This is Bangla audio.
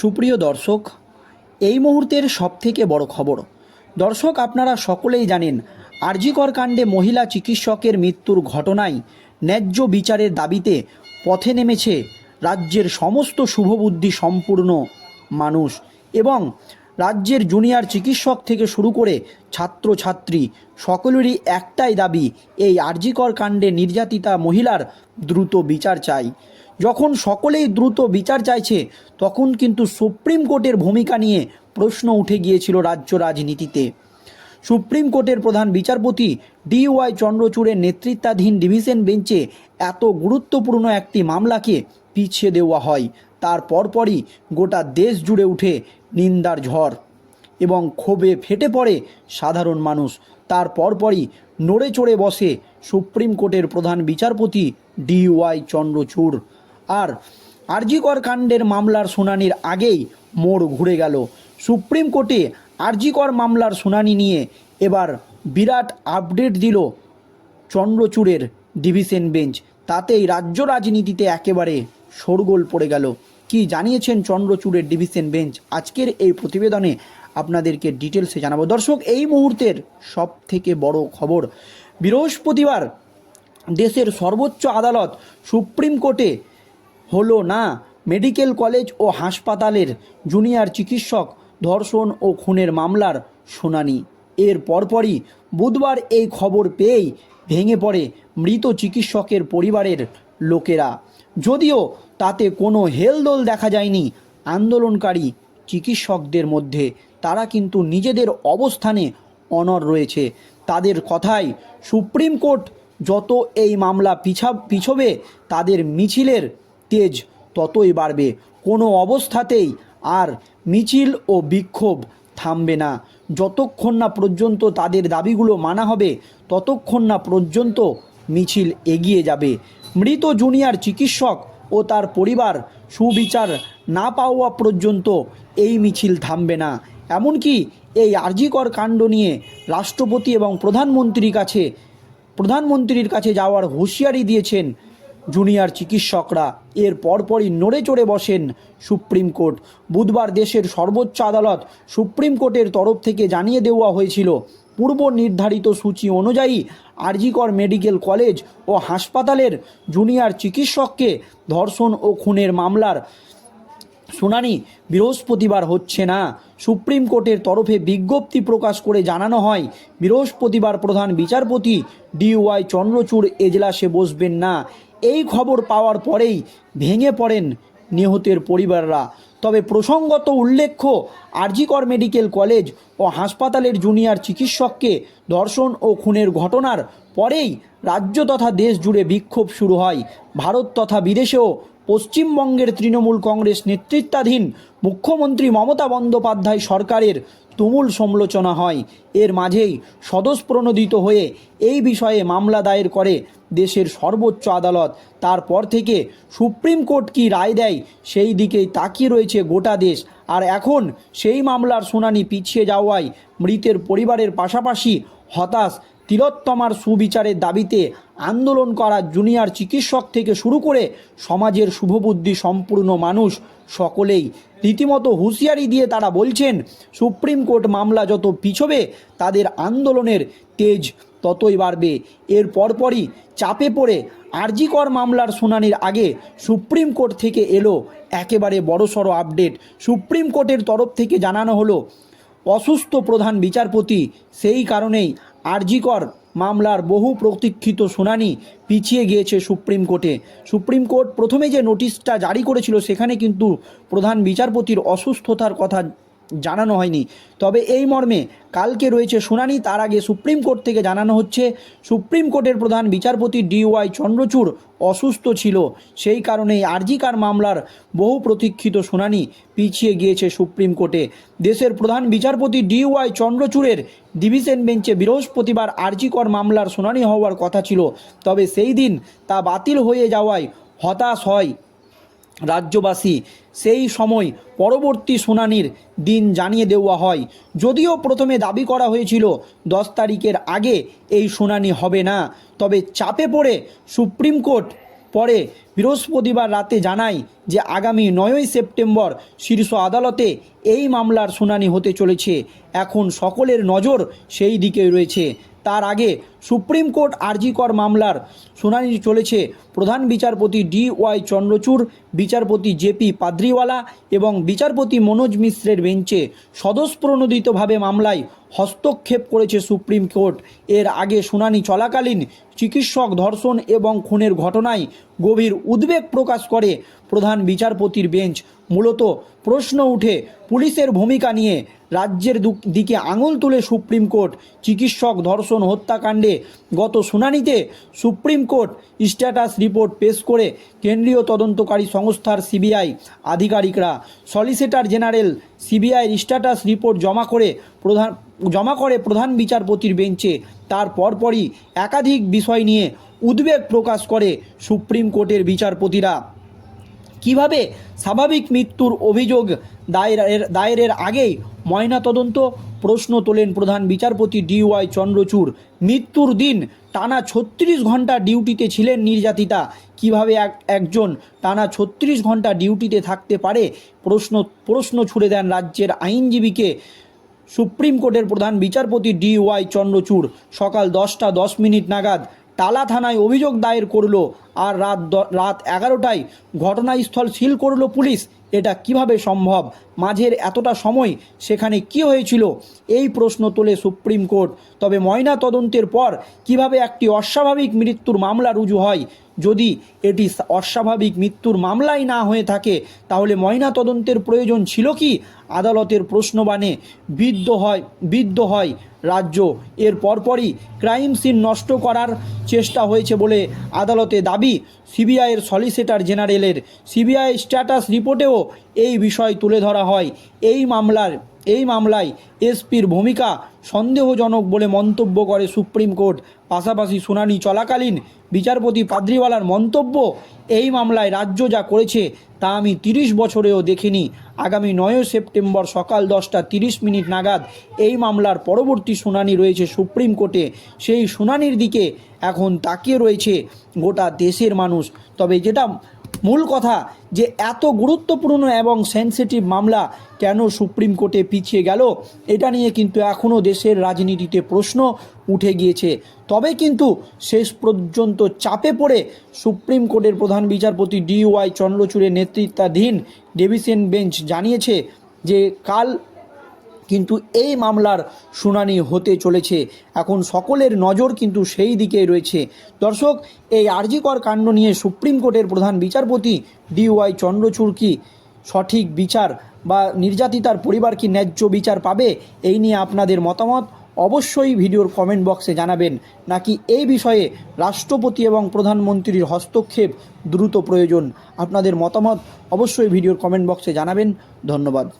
সুপ্রিয় দর্শক, এই মুহূর্তের সবথেকে বড় খবর। দর্শক, আপনারা সকলেই জানেন, আরজিকর কাণ্ডে মহিলা চিকিৎসকের মৃত্যুর ঘটনায় ন্যায্য বিচারের দাবিতে পথে নেমেছে রাজ্যের সমস্ত শুভবুদ্ধি সম্পূর্ণ মানুষ এবং রাজ্যের জুনিয়র চিকিৎসক থেকে শুরু করে ছাত্রছাত্রী, সকলেরই একটাই দাবি, এই আরজিকর কাণ্ডে নির্যাতিতা মহিলার দ্রুত বিচার চাই। যখন সকলেই দ্রুত বিচার চাইছে, তখন কিন্তু সুপ্রিম কোর্টের ভূমিকা নিয়ে প্রশ্ন উঠে গিয়েছিল রাজ্য রাজনীতিতে। সুপ্রিম কোর্টের প্রধান বিচারপতি ডিওয়াই চন্দ্রচূড়ের নেতৃত্বাধীন ডিভিশন বেঞ্চে এত গুরুত্বপূর্ণ একটি মামলাকে পিছিয়ে দেওয়া হয়। তার পরপরই গোটা দেশ জুড়ে উঠে নিন্দার ঝড় এবং ক্ষোভে ফেটে পড়ে সাধারণ মানুষ। তার পরপরই নড়ে চড়ে বসে সুপ্রিম কোর্টের প্রধান বিচারপতি ডিওয়াই চন্দ্রচূড়। আর আরজিকর কাণ্ডের মামলার শুনানির আগেই মোড় ঘুরে গেল। সুপ্রিম কোর্টে আরজিকর মামলার শুনানি নিয়ে এবার বিরাট আপডেট দিল চন্দ্রচূড়ের ডিভিশন বেঞ্চ। তাতেই রাজ্য রাজনীতিতে একেবারে শোরগোল পড়ে গেল। কি জানিয়েছেন চন্দ্রচূড়ের ডিভিশন বেঞ্চ? আজকের এই প্রতিবেদনে আপনাদেরকে ডিটেলসে জানাব। দর্শক, এই মুহূর্তের সব থেকে বড় খবর, বৃহস্পতিবার দেশের সর্বোচ্চ আদালত সুপ্রিম কোর্টে হলো না। মেডিকেল কলেজ ও হাসপাতালের জুনিয়র চিকিৎসক, ধর্ষণ ও খুনের মামলার শুনানি। এর পরপরই বুধবার এই খবর পেয়েই ভেঙে পড়ে মৃত চিকিৎসকের পরিবারের লোকেরা। যদিও তাতে কোনো হেলদোল দেখা যায়নি, আন্দোলনকারী চিকিৎসকদের মধ্যে, তারা কিন্তু নিজেদের অবস্থানে অনর রয়েছে। তাদের কথায় সুপ্রিম কোর্ট যত এই মামলা পিছা, পিছবে, তাদের মিছিলের তেজ ততই বাড়বে। কোনো অবস্থাতেই আর মিছিল ও বিক্ষোভ থামবে না। যতক্ষণ না পর্যন্ত তাদের দাবিগুলো মানা হবে, ততক্ষণ না পর্যন্ত মিছিল এগিয়ে যাবে। মৃত জুনিয়র চিকিৎসক ও তার পরিবার সুবিচার না পাওয়া পর্যন্ত এই মিছিল থামবে না। এমনকি এই আর্জিকর কাণ্ড নিয়ে রাষ্ট্রপতি এবং প্রধানমন্ত্রীর কাছে প্রধানমন্ত্রীর কাছে যাওয়ার হুঁশিয়ারি দিয়েছেন জুনিয়র চিকিৎসকরা। এর পরপরই নড়ে চড়ে বসেন সুপ্রিম কোর্ট। বুধবার দেশের সর্বোচ্চ আদালত সুপ্রিম কোর্টের তরফ থেকে জানিয়ে দেওয়া হয়েছিল, পূর্ব নির্ধারিত সূচি অনুযায়ী আরজিকর মেডিকেল কলেজ ও হাসপাতালের জুনিয়র চিকিৎসককে ধর্ষণ ও খুনের মামলার শুনানি বৃহস্পতিবার হচ্ছে না। সুপ্রিম কোর্টের তরফে বিজ্ঞপ্তি প্রকাশ করে জানানো হয়, বৃহস্পতিবার প্রধান বিচারপতি ডিওয়াই চন্দ্রচূড় এজলাসে বসবেন না। এই খবর পাওয়ার পরেই ভেঙে পড়েন নিহতের পরিবাররা। তবে প্রসঙ্গত উল্লেখ্য, আরজিকর মেডিকেল কলেজ ও হাসপাতালের জুনিয়র চিকিৎসককে ধর্ষণ ও খুনের ঘটনার পরেই রাজ্য তথা দেশ জুড়ে বিক্ষোভ শুরু হয়। ভারত তথা বিদেশেও পশ্চিমবঙ্গের তৃণমূল কংগ্রেস নেতৃত্বাধীন মুখ্যমন্ত্রী মমতা বন্দ্যোপাধ্যায় সরকারের তুমুল সমালোচনা হয়। এর মাঝেই স্বতঃপ্রণোদিত হয়ে এই বিষয়ে মামলা দায়ের করে দেশের সর্বোচ্চ আদালত। তারপর থেকে সুপ্রিম কোর্ট কি রায় দেয়, সেই দিকেই তাকিয়ে রয়েছে গোটা দেশ। আর এখন সেই মামলার শুনানি পিছিয়ে যাওয়ায় মৃতের পরিবারের পাশাপাশি হতাশ তিলোত্তমার সুবিচারের দাবিতে আন্দোলন করা জুনিয়র চিকিৎসক থেকে শুরু করে সমাজের শুভবুদ্ধি সম্পূর্ণ মানুষ সকলেই। রীতিমতো হুঁশিয়ারি দিয়ে তারা বলছেন, সুপ্রিম কোর্ট মামলা যত পিছবে, তাদের আন্দোলনের তেজ ততই বাড়বে। এর পরপরই চাপে পড়ে আরজিকর মামলার শুনানির আগে সুপ্রিম কোর্ট থেকে এলো একেবারে বড়সড় আপডেট। সুপ্রিম কোর্টের তরফ থেকে জানানো হলো, অসুস্থ প্রধান বিচারপতি, সেই কারণেই আরজিকর মামলার বহু প্রতীক্ষিত শুনানি পিছিয়ে গিয়েছে সুপ্রিম কোর্টে। সুপ্রিম কোর্ট প্রথমে যে নোটিশটা জারি করেছিল, সেখানে কিন্তু প্রধান বিচারপতির অসুস্থতার কথা জানানো হয়নি। তবে এই মর্মে কালকে রয়েছে শুনানি, তার আগে সুপ্রিম কোর্ট থেকে জানানো হচ্ছে, সুপ্রিম কোর্টের প্রধান বিচারপতি ডিওয়াই চন্দ্রচূড় অসুস্থ ছিল। সেই কারণেই আরজিকার মামলার বহু প্রতীক্ষিত শুনানি পিছিয়ে গিয়েছে সুপ্রিম কোর্টে। দেশের প্রধান বিচারপতি ডিওয়াই চন্দ্রচূড়ের ডিভিশন বেঞ্চে বৃহস্পতিবার আরজিকর মামলার শুনানি হওয়ার কথা ছিল। তবে সেই দিন তা বাতিল হয়ে যাওয়ায় হতাশ হয় রাজ্যবাসী সেই সময় পরবর্তী শুনানির দিন জানিয়ে দেওয়া হয়। যদিও প্রথমে দাবি করা হয়েছিল, দশ তারিখের আগে এই শুনানি হবে না। তবে চাপে পড়ে সুপ্রিম কোর্ট পরে বৃহস্পতিবার রাতে জানায় যে আগামী নয়ই সেপ্টেম্বর শীর্ষ আদালতে এই মামলার শুনানি হতে চলেছে। এখন সকলের নজর সেই দিকে রয়েছে। তার আগে সুপ্রিম কোর্ট আরজিকর মামলার শুনানি চলেছে। প্রধান বিচারপতি ডি ওয়াই চন্দ্রচূড়, বিচারপতি জেপি পাদ্রিওয়ালা এবং বিচারপতি মনোজ মিশ্রের বেঞ্চে স্বতঃপ্রণোদিতভাবে মামলায় হস্তক্ষেপ করেছে সুপ্রিম কোর্ট। এর আগে শুনানি চলাকালীন চিকিৎসক ধর্ষণ এবং খুনের ঘটনায় গভীর উদ্বেগ প্রকাশ করে প্রধান বিচারপতির বেঞ্চ। মূলত প্রশ্ন উঠে, পুলিশের ভূমিকা নিয়ে রাজ্যের দিকে আঙুল তুলে সুপ্রিম কোর্ট, চিকিৎসক ধর্ষণ হত্যাকাণ্ডে গত শুনানিতে সুপ্রিম কোর্ট স্ট্যাটাস রিপোর্ট পেশ করে কেন্দ্রীয় তদন্তকারী সংস্থার সিবিআই আধিকারিকরা সলিসিটর জেনারেল সিবিআইয়ের স্ট্যাটাস রিপোর্ট জমা করে প্রধান, জমা করে প্রধান বিচারপতির বেঞ্চে। তার পরপরই একাধিক বিষয় নিয়ে উদ্বেগ প্রকাশ করে সুপ্রিম কোর্টের বিচারপতিরা। কীভাবে স্বাভাবিক মৃত্যুর অভিযোগ দায়েরের দায়েরের আগেই ময়নাতদন্ত প্রশ্ন তোলেন প্রধান বিচারপতি ডিওয়াই চন্দ্রচূড়। মৃত্যুর দিন টানা ছত্রিশ ঘণ্টা ডিউটিতে ছিলেন নির্যাতিতা। কীভাবে এক, একজন টানা ছত্রিশ ঘণ্টা ডিউটিতে থাকতে পারে? প্রশ্ন প্রশ্ন ছুড়ে দেন রাজ্যের আইনজীবীকে। সুপ্রিম কোর্টের প্রধান বিচারপতি ডি ওয়াই চন্দ্রচূড়। সকাল দশটা দশ মিনিট নাগাদ টালা থানায় অভিযোগ দায়ের করল আর রাত রাত এগারোটায় ঘটনাস্থল সিল করল পুলিশ। এটা কীভাবে সম্ভব? মাঝের এতটা সময় সেখানে কি হয়েছিল? এই প্রশ্ন তোলে সুপ্রিম কোর্ট। তবে ময়না তদন্তের পর কীভাবে একটি অস্বাভাবিক মৃত্যুর মামলা রুজু হয়? যদি এটি অস্বাভাবিক মৃত্যুর মামলাই না হয়ে থাকে, তাহলে ময়না তদন্তের প্রয়োজন ছিল কি? আদালতের প্রশ্নবাণে বিদ্ধ হয় বিদ্ধ হয় রাজ্য। এর পরপরই ক্রাইম সিন নষ্ট করার চেষ্টা হয়েছে বলে আদালতে দাবি সিবিআইয়ের সলিসিটর জেনারেলের সিবিআই স্ট্যাটাস রিপোর্টেও এই বিষয় তুলে ধরা হয়। এই মামলার এই মামলায় এসপির ভূমিকা সন্দেহজনক বলে মন্তব্য করে সুপ্রিম কোর্ট। পাশাপাশি শুনানি চলাকালীন বিচারপতি পাদ্রিওয়ালার মন্তব্য, এই মামলায় রাজ্য যা করেছে তা আমি তিরিশ বছরেও দেখিনি। আগামী নয় সেপ্টেম্বর সকাল দশটা তিরিশ মিনিট নাগাদ এই মামলার পরবর্তী শুনানি রয়েছে সুপ্রিম কোর্টে। সেই শুনানির দিকে এখন তাকিয়ে রয়েছে গোটা দেশের মানুষ। তবে যেটা মূল কথা যে এত গুরুত্বপূর্ণ এবং সেন্সিটিভ মামলা কেন সুপ্রিম কোর্টে পিছিয়ে গেল, এটা নিয়ে কিন্তু এখনও দেশের রাজনীতিতে প্রশ্ন উঠে গিয়েছে। তবে কিন্তু শেষ পর্যন্ত চাপে পড়ে সুপ্রিম কোর্টের প্রধান বিচারপতি ডি ওয়াই চন্দ্রচূড়ের নেতৃত্বাধীন ডেভিসেন বেঞ্চ জানিয়েছে যে কাল কিন্তু এই মামলার শুনানি হতে চলেছে। এখন সকলের নজর কিন্তু সেই দিকেই রয়েছে। দর্শক, এই আরজিকর কাণ্ড নিয়ে সুপ্রিম কোর্টের প্রধান বিচারপতি ডিওয়াই চন্দ্রচূড় কি সঠিক বিচার বা নির্যাতিতার পরিবার কি ন্যায্য বিচার পাবে, এই নিয়ে আপনাদের মতামত অবশ্যই ভিডিওর কমেন্ট বক্সে জানাবেন। নাকি এই বিষয়ে রাষ্ট্রপতি এবং প্রধানমন্ত্রীর হস্তক্ষেপ দ্রুত প্রয়োজন? আপনাদের মতামত অবশ্যই ভিডিওর কমেন্ট বক্সে জানাবেন। ধন্যবাদ।